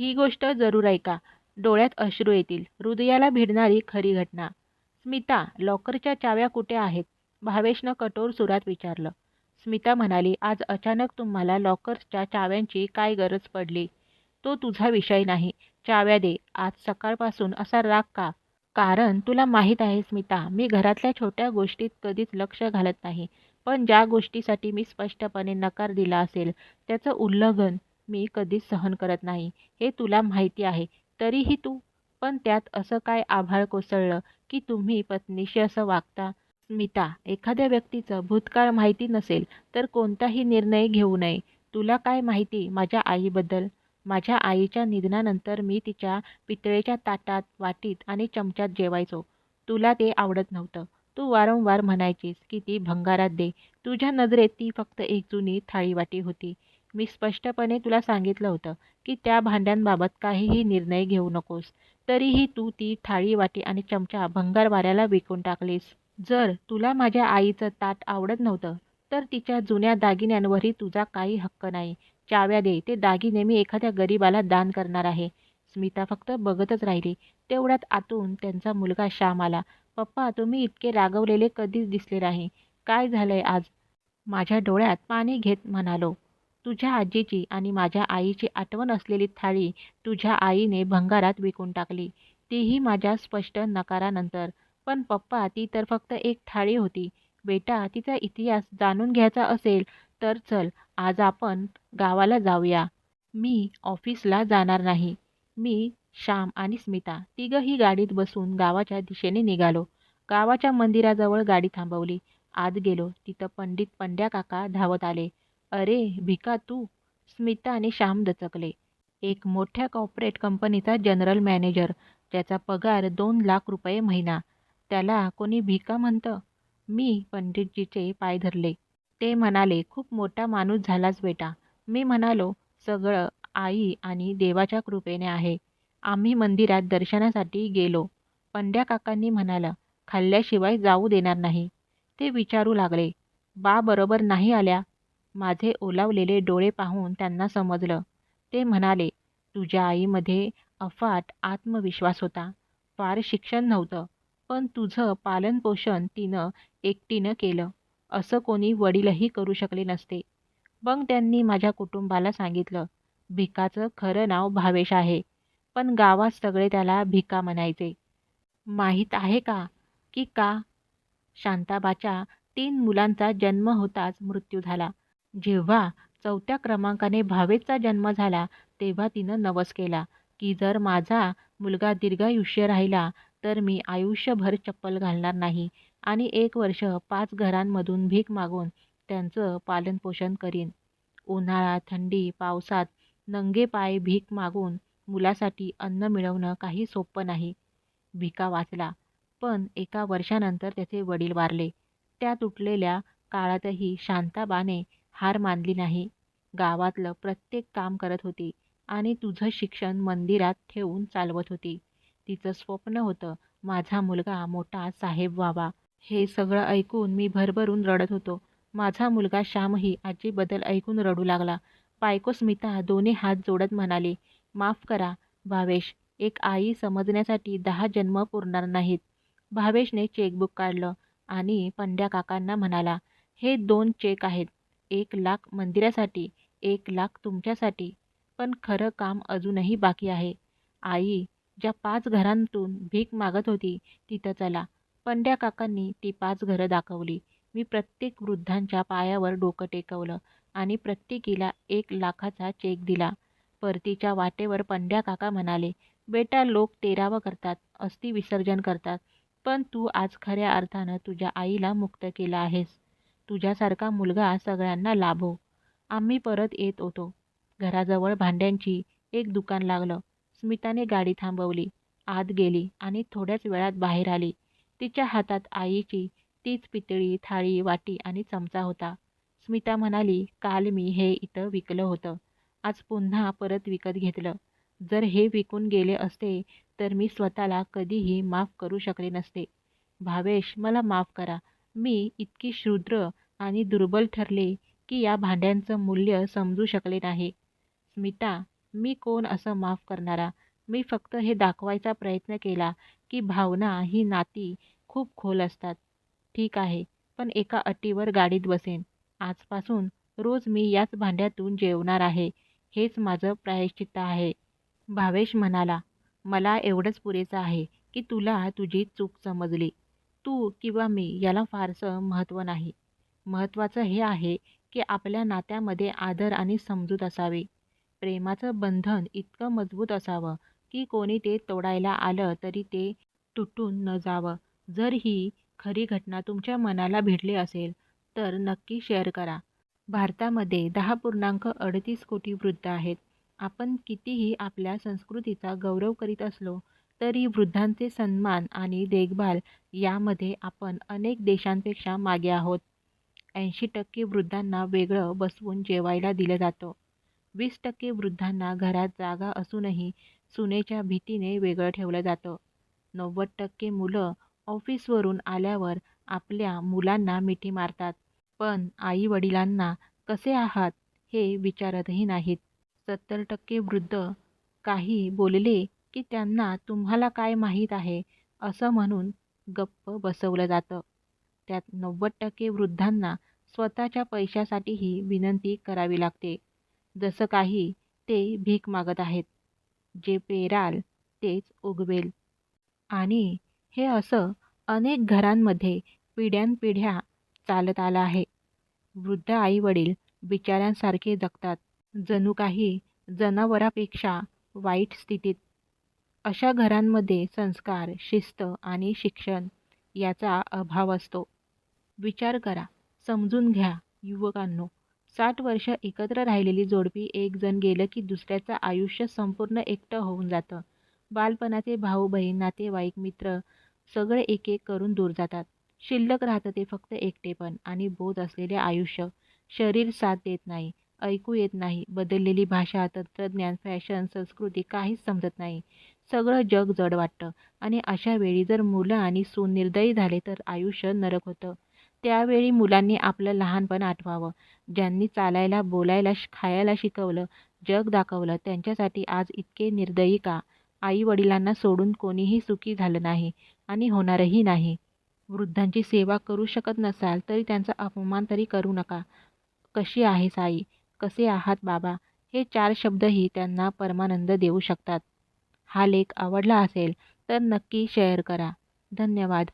ही गोष्ट जरूर ऐका. डोळ्यात अश्रू येतील. हृदयाला भिडणारी खरी घटना. स्मिता लॉकरच्या चाव्या कुठे आहेत? भावेशनं कठोर सुरात विचारलं. स्मिता म्हणाली आज अचानक तुम्हाला लॉकर्सच्या चाव्यांची काय गरज पडली? तो तुझा विषय नाही. चाव्या दे. आज सकाळपासून असा राग का? कारण तुला माहीत आहे स्मिता मी घरातल्या छोट्या गोष्टीत कधीच लक्ष घालत नाही. पण ज्या गोष्टीसाठी मी स्पष्टपणे नकार दिला असेल त्याचं उल्लंघन मी कधीच सहन करत नाही हे तुला माहिती आहे तरीही तू. पण त्यात असं काय आभाळ कोसळलं की तुम्ही पत्नीशी असं वागता? स्मिता एखाद्या व्यक्तीचं भूतकाळ माहिती नसेल तर कोणताही निर्णय घेऊ नये. तुला काय माहिती माझ्या आईबद्दल? माझ्या आईच्या निधनानंतर मी तिच्या पितळेच्या ताटात वाटीत आणि चमच्यात जेवायचो. तुला ते आवडत नव्हतं. तू वारंवार म्हणायचीस की ती भंगारात दे. तुझ्या नजरेत ती फक्त एक जुनी थाळीवाटी होती. मी स्पष्टपणे तुला सांगितलं होतं की त्या भांड्यांबाबत काहीही निर्णय घेऊ नकोस. तरीही तू ती थाळी वाटी आणि चमचा भंगार वाऱ्याला विकून टाकलीस. जर तुला माझ्या आईचं ताट आवडत नव्हतं तर तिच्या जुन्या दागिन्यांवरही तुझा काही हक्क नाही. चाव्या दे ते दागिने मी एखाद्या गरीबाला दान करणार आहे. स्मिता फक्त बघतच राहिली. तेवढ्यात आतून त्यांचा मुलगा श्याम आला. पप्पा तुम्ही इतके रागवलेले कधीच दिसले नाही. काय झालंय आज? माझ्या डोळ्यात पाणी घेत म्हणालो. तुझ्या आजीची आणि माझ्या आईची आठवण असलेली थाळी तुझ्या आईने भंगारात विकून टाकली. तीही माझ्या स्पष्ट नकारानंतर. पण पप्पा ती तर फक्त एक थाळी होती. बेटा तिचा इतिहास जाणून घ्यायचा असेल तर चल आज आपण गावाला जाऊया. मी ऑफिसला जाणार नाही. मी श्याम आणि स्मिता तिघंही गाडीत बसून गावाच्या दिशेने निघालो. गावाच्या मंदिराजवळ गाडी थांबवली. आत गेलो. तिथं पंडित पंड्या काका धावत आले. अरे भिका तू. स्मिता आणि श्याम दचकले. एक मोठ्या कॉर्पोरेट कंपनीचा जनरल मॅनेजर ज्याचा पगार दोन लाख रुपये महिना. त्याला कोणी भिका म्हणतं? मी पंडितजीचे पाय धरले. ते म्हणाले खूप मोठा माणूस झालाच बेटा. मी म्हणालो सगळं आई आणि देवाच्या कृपेने आहे. आम्ही मंदिरात दर्शनासाठी गेलो. पंड्या काकांनी म्हणाला खाल्ल्याशिवाय जाऊ देणार नाही. ते विचारू लागले बा बरोबर नाही आल्या. माझे ओलावलेले डोळे पाहून त्यांना समजलं. ते म्हणाले तुझ्या आईमध्ये अफाट आत्मविश्वास होता. फार शिक्षण नव्हतं पण तुझं पालनपोषण तिनं एकटीनं केलं. असं कोणी वडीलही करू शकले नसते. मग त्यांनी माझ्या कुटुंबाला सांगितलं भिकाचं खरं नाव भावेश आहे पण गावात सगळे त्याला भिका म्हणायचे. माहीत आहे का की का? शांताबाच्या तीन मुलांचा जन्म होताच मृत्यू झाला. जेव्हा चौथ्या क्रमांकाने भावेचा जन्म झाला तेव्हा तिनं नवस केला की जर माझा मुलगा दीर्घायुष्य राहिला तर मी आयुष्यभर चप्पल घालणार नाही आणि एक वर्ष पाच घरांमधून भीक मागून त्यांचं पालनपोषण करीन. उन्हाळा थंडी पावसात नंगे पाय भीक मागून मुलासाठी अन्न मिळवणं काही सोपं नाही. भिका वाचला. पण एका वर्षानंतर त्याचे वडील वारले. त्या तुटलेल्या काळातही शांताबाने हार मानली नाही. गावातलं प्रत्येक काम करत होती आणि तुझं शिक्षण मंदिरात ठेवून चालवत होती. तिचं स्वप्न होतं माझा मुलगा मोठा साहेब व्हावा. हे सगळं ऐकून मी भरभरून रडत होतो. माझा मुलगा श्यामही आजीबद्दल ऐकून रडू लागला. बायको स्मिता दोन्ही हात जोडत म्हणाली माफ करा भावेश. एक आई समजण्यासाठी दहा जन्म पुरणार नाहीत. भावेशने चेकबुक काढलं आणि पंड्या काकांना म्हणाला हे दोन चेक आहेत. एक लाख मंदिरासाठी एक लाख तुमच्यासाठी. पण खरं काम अजूनही बाकी आहे. आई ज्या पाच घरांतून भीक मागत होती तिथं चला. पंड्या काकांनी ती पाच घरं दाखवली. मी प्रत्येक वृद्धांच्या पायावर डोकं टेकवलं आणि प्रत्येकीला एक लाखाचा चेक दिला. परतीच्या वाटेवर पंड्या काका म्हणाले बेटा लोक तेरावं करतात अस्थि विसर्जन करतात. पण तू आज खऱ्या अर्थानं तुझ्या आईला मुक्त केलं आहेस. तुझ्यासारखा मुलगा सगळ्यांना लाभो. आम्ही परत येत होतो. घराजवळ भांड्यांची एक दुकान लागलं. स्मिताने गाडी थांबवली. आत गेली आणि थोड्याच वेळात बाहेर आली. तिच्या हातात आईची तीच पितळी थाळी वाटी आणि चमचा होता. स्मिता म्हणाली काल मी हे इथं विकलं होतं. आज पुन्हा परत विकत घेतलं. जर हे विकून गेले असते तर मी स्वतःला कधीही माफ करू शकले नसते. भावेश मला माफ करा. मी इतकी क्षुद्र आणि दुर्बल ठरले की या भांड्यांचं मूल्य समजू शकले नाही. स्मिता मी कोण असं माफ करणारा? मी फक्त हे दाखवायचा प्रयत्न केला की भावना ही नाती खूप खोल असतात. ठीक आहे पण एका अटीवर गाडीत बसेन. आजपासून रोज मी याच भांड्यातून जेवणार आहे. हेच माझं प्रायश्चित्त आहे. भावेश म्हणाला मला एवढंच पुरेसं आहे की तुला तुझी चूक समजली. तू किंवा मी याला फारसं महत्त्व नाही. महत्त्वाचं हे आहे की आपल्या नात्यामध्ये आदर आणि समजूत असावी. प्रेमाचं बंधन इतकं मजबूत असावं की कोणी ते तोडायला आलं तरी ते तुटून न जावं. जर ही खरी घटना तुमच्या मनाला भिडली असेल तर नक्की शेअर करा. भारतामध्ये दहा पूर्णांक अडतीस कोटी वृद्ध आहेत. आपण कितीही आपल्या संस्कृतीचा गौरव करीत असलो तरी वृद्धांचे सन्मान आणि देखभाल यामध्ये आपण अनेक देशांपेक्षा मागे आहोत. ऐंशी टक्के वृद्धांना वेगळं बसवून जेवायला दिलं जातं. वीस टक्के वृद्धांना घरात जागा असूनही सुनेच्या भीतीने वेगळं ठेवलं जातं. नव्वद टक्के मुलं ऑफिसवरून आल्यावर आपल्या मुलांना मिठी मारतात. पण आई वडिलांना कसे आहात? हे विचारतही नाहीत. सत्तर टक्के वृद्ध काही बोलले की त्यांना तुम्हाला काय माहीत आहे? असं म्हणून गप्प बसवलं जातं. त्यात नव्वद टक्के वृद्धांना स्वतःच्या पैशासाठीही विनंती करावी लागते. जसं काही ते भीक मागत आहेत. जे पेराल तेच उगवेल. आणि हे असं अनेक घरांमध्ये पिढ्यानपिढ्या चालत आलं आहे. वृद्ध आईवडील बिचाऱ्यांसारखे जगतात. जणू काही जनावरापेक्षा वाईट स्थितीत अशा घरांमध्ये संस्कार शिस्त आणि शिक्षण याचा अभाव असतो. विचार करा समजून घ्या युवकांनो. साठ वर्ष एकत्र राहिलेली जोडपी एक जण गेलं की दुसऱ्याचं आयुष्य संपूर्ण एकटं होऊन जातं. बालपणाचे भाऊ बहीण नातेवाईक मित्र सगळे एक एक करून दूर जातात. शिल्लक राहतं ते फक्त एकटेपण आणि बोध असलेले आयुष्य. शरीर साथ देत नाही. ऐकू येत नाही. बदललेली भाषा तंत्रज्ञान फॅशन संस्कृती काहीच समजत नाही. सगळं जग जड वाटतं. आणि अशा वेळी जर मुलं आणि सून निर्दयी झाले तर आयुष्य नरक होतं. त्यावेळी मुलांनी आपलं लहानपण आठवावं. ज्यांनी चालायला बोलायला खायला शिकवलं जग दाखवलं त्यांच्यासाठी आज इतके निर्दयी का? आई वडिलांना सोडून कोणीही सुखी झालं नाही आणि होणारही नाही. वृद्धांची सेवा करू शकत नसाल तरी त्यांचा अपमान तरी करू नका. कशी आहेस आई? कसे आहात बाबा? हे चार शब्दही त्यांना परमानंद देऊ शकतात. हा लेख आवडला असेल तर नक्की शेअर करा. धन्यवाद.